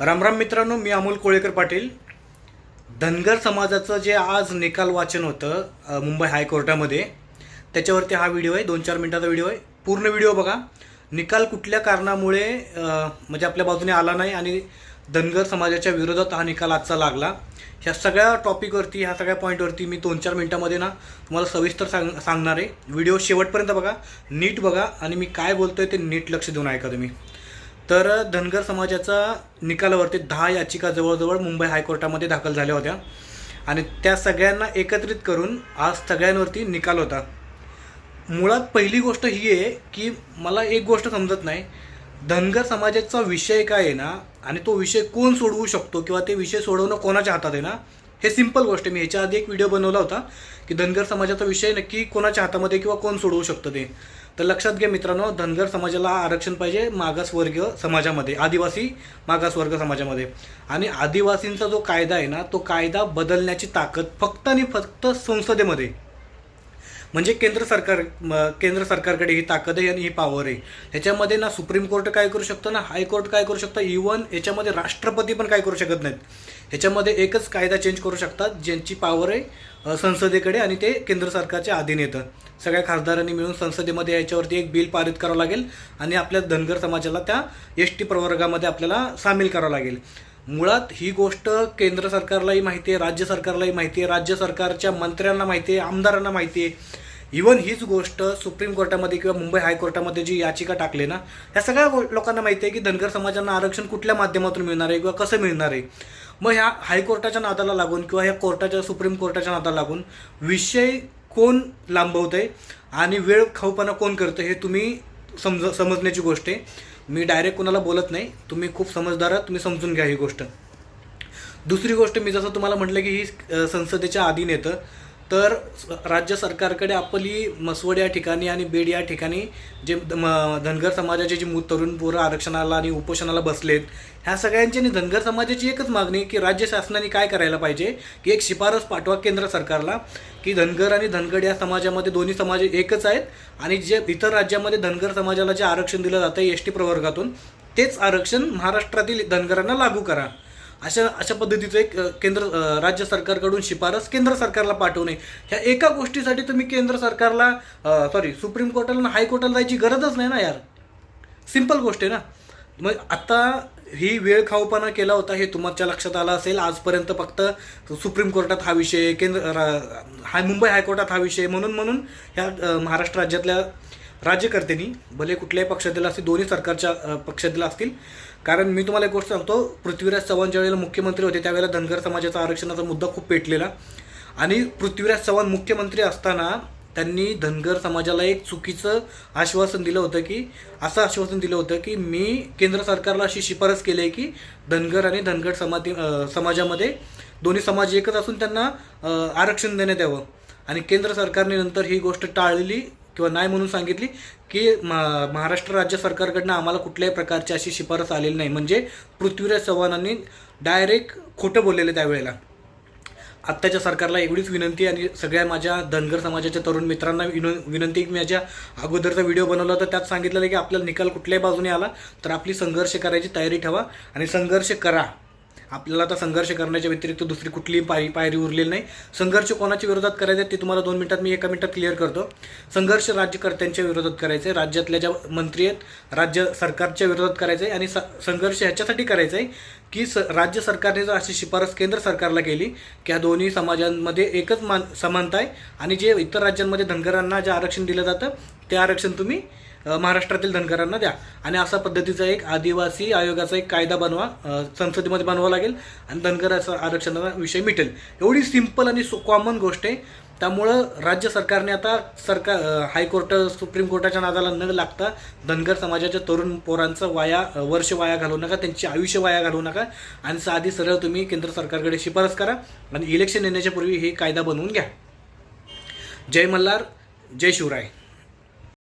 रामराम मित्रांनो मी अमोल कोळेकर पाटील. धनगर समाजाचं जे आज निकाल वाचन होतं मुंबई हायकोर्टामध्ये त्याच्यावरती हा व्हिडिओ आहे दोन चार मिनिटाचा व्हिडिओ आहे. पूर्ण व्हिडिओ बघा. निकाल कुठल्या कारणामुळे म्हणजे आपल्या बाजूने आला नाही आणि धनगर समाजाच्या विरोधात हा निकाल आजचा लागला. ह्या सगळ्या टॉपिकवरती ह्या सगळ्या पॉईंटवरती मी दोन चार मिनटामध्ये ना तुम्हाला सविस्तर सांग सांगणार आहे. व्हिडिओ शेवटपर्यंत बघा नीट बघा आणि मी काय बोलतोय ते नीट लक्ष देऊन ऐका तुम्ही. तर धनगर समाजाचा निकालावरती दहा याचिका जवळजवळ मुंबई हायकोर्टामध्ये दाखल झाल्या होत्या. आणि त्या सगळ्यांना एकत्रित करून आज सगळ्यांवरती निकाल होता. मुळात पहिली गोष्ट ही आहे की मला एक गोष्ट समजत नाही. धनगर समाजाचा विषय काय आहे ना आणि तो विषय कोण सोडवू शकतो किंवा ते विषय सोडवणं कोणाच्या हातात आहे ना हे सिंपल गोष्ट आहे. मी ह्याच्या आधी एक व्हिडिओ बनवला होता की धनगर समाजाचा विषय नक्की कोणाच्या हातामध्ये किंवा कोण सोडवू शकतं ते. तर लक्षात घ्या मित्रांनो धनगर समाजाला आरक्षण पाहिजे मागासवर्गीय समाजामध्ये आदिवासी मागासवर्ग समाजामध्ये. आणि आदिवासींचा जो कायदा आहे ना तो कायदा बदलण्याची ताकद फक्त आणि फक्त संसदेमध्ये. म्हणजे केंद्र सरकार केंद्र सरकारकडे ही ताकद आहे आणि ही पॉवर आहे. ह्याच्यामध्ये ना सुप्रीम कोर्ट काय करू शकतं ना? हायकोर्ट काय करू शकतं? इवन याच्यामध्ये राष्ट्रपती पण काय करू शकत नाहीत. ह्याच्यामध्ये एकच कायदा चेंज करू शकतात ज्यांची पॉवर आहे संसदेकडे आणि ते केंद्र सरकारच्या अधीन येतं. सगळ्या खासदारांनी मिळून संसदेमध्ये याच्यावरती एक बिल पारित करावं लागेल आणि आपल्या धनगर समाजाला त्या एस टी प्रवर्गामध्ये आपल्याला सामील करावं लागेल. मुळात ही गोष्ट केंद्र सरकारलाही माहिती आहे राज्य सरकारलाही माहिती आहे राज्य सरकारच्या मंत्र्यांना माहिती आहे आमदारांना माहिती आहे. इवन हीच गोष्ट सुप्रीम कोर्टामध्ये किंवा मुंबई हायकोर्टामध्ये जी याचिका टाकली ना ह्या सगळ्या गो- लोकांना माहिती आहे की धनगर समाजांना आरक्षण कुठल्या माध्यमातून मिळणार आहे किंवा कसं मिळणार आहे? मग ह्या हायकोर्टाच्या नादाला लागून किंवा ह्या कोर्टाच्या सुप्रीम कोर्टाच्या नादाला लागून विषय कोण लांबवतंय आणि वेळ खाऊपणा कोण करतं हे तुम्ही समज समजण्याची गोष्ट आहे. मी डायरेक्ट कोणाला बोलत नाही. तुम्ही खूप समजदार आहात तुम्ही समजून घ्या ही गोष्ट. दुसरी गोष्ट मी जसं तुम्हाला म्हटलं की ही संसदेच्या अधीन येतं. तर राज्य सरकारकडे आपली मसवड या ठिकाणी आणि बेड या ठिकाणी जे म- धनगर समाजाचे जे तरुण पोरं आरक्षणाला आणि उपोषणाला बसलेत ह्या सगळ्यांची आणि धनगर समाजाची एकच मागणी की राज्य शासनाने काय करायला पाहिजे की एक शिफारस पाठवा केंद्र सरकारला की धनगर आणि धनगड या समाजामध्ये दोन्ही समाज एकच आहेत आणि जे इतर राज्यामध्ये धनगर समाजाला जे आरक्षण दिलं जातं एस टी प्रवर्गातून तेच आरक्षण महाराष्ट्रातील धनगरांना लागू करा. अशा अशा पद्धतीचं एक केंद्र राज्य सरकारकडून शिफारस केंद्र सरकारला पाठवणे. ह्या एका गोष्टीसाठी तुम्ही केंद्र सरकारला सॉरी सुप्रीम कोर्टाला आणि हायकोर्टाला जायची गरजच नाही ना यार. सिंपल गोष्ट आहे ना. मग आता ही वेळ खाऊपणा केला होता हे तुमच्या लक्षात आलं असेल. आजपर्यंत फक्त सुप्रीम कोर्टात हा विषय केंद्र रा- हाय मुंबई हायकोर्टात हा विषय म्हणून म्हणून ह्या महाराष्ट्र राज्यातल्या राज्यकर्त्यांनी भले कुठल्याही पक्षातील असतील दोन्ही सरकारच्या पक्षातील असतील. कारण मी तुम्हाला एक गोष्ट सांगतो पृथ्वीराज चव्हाण ज्यावेळेला मुख्यमंत्री होते त्यावेळेला धनगर समाजाचा आरक्षणाचा मुद्दा खूप पेटलेला. आणि पृथ्वीराज चव्हाण मुख्यमंत्री असताना त्यांनी धनगर समाजाला एक चुकीचं आश्वासन दिलं होतं की असं आश्वासन दिलं होतं की मी केंद्र सरकारला अशी शिफारस केली आहे की धनगर आणि धनगर समाधी समाजामध्ये दोन्ही समाज एकच असून त्यांना आरक्षण देण्यात यावं. आणि केंद्र सरकारने नंतर ही गोष्ट टाळली किंवा नाही म्हणून सांगितली की महाराष्ट्र राज्य सरकारकडनं आम्हाला कुठल्याही प्रकारची अशी शिफारस आलेली नाही. म्हणजे पृथ्वीराज चव्हाणांनी डायरेक्ट खोटं बोललेलं त्यावेळेला. आत्ताच्या सरकारला एवढीच विनंती आणि सगळ्या माझ्या धनगर समाजाच्या तरुण मित्रांना विनो विनंती मी माझ्या अगोदरचा व्हिडिओ बनवला होता त्यात सांगितलेलं आहे की आपल्याला निकाल कुठल्याही बाजूने आला तर आपली संघर्ष करायची तयारी ठेवा आणि संघर्ष करा. आपल्याला आता संघर्ष करण्याच्या व्यतिरिक्त दुसरी कुठलीही पायरी पायरी उरलेली नाही. संघर्ष कोणाच्या विरोधात करायचा ते तुम्हाला दोन मिनिटात मी एका मिनिटात क्लिअर करतो. संघर्ष राज्यकर्त्यांच्या विरोधात करायचे राज्यातल्या ज्या मंत्री आहेत राज्य सरकारच्या विरोधात करायचं आहे आणि स संघर्ष ह्याच्यासाठी करायचा आहे की स राज्य सरकारने जर अशी शिफारस केंद्र सरकारला केली की ह्या दोन्ही समाजांमध्ये एकच मान समानता आहे आणि जे इतर राज्यांमध्ये धनगरांना जे आरक्षण दिलं जातं ते आरक्षण तुम्ही महाराष्ट्रातील धनगरांना द्या. आणि अशा पद्धतीचा एक आदिवासी आयोगाचा एक कायदा बनवा संसदेमध्ये बनवावा लागेल आणि धनगराचा आरक्षणाचा विषय मिटेल. एवढी सिंपल आणि कॉमन गोष्ट आहे. त्यामुळं राज्य सरकारने आता सरकार हायकोर्ट सुप्रीम कोर्टाच्या नादाला न लागता धनगर समाजाच्या तरुण पोरांचं वाया वर्ष वाया घालवू नका त्यांचे आयुष्य वाया घालवू नका आणि साधी सरळ तुम्ही केंद्र सरकारकडे शिफारस करा आणि इलेक्शन येण्याच्या पूर्वी हे कायदा बनवून घ्या. जय मल्हार जय शिवराय.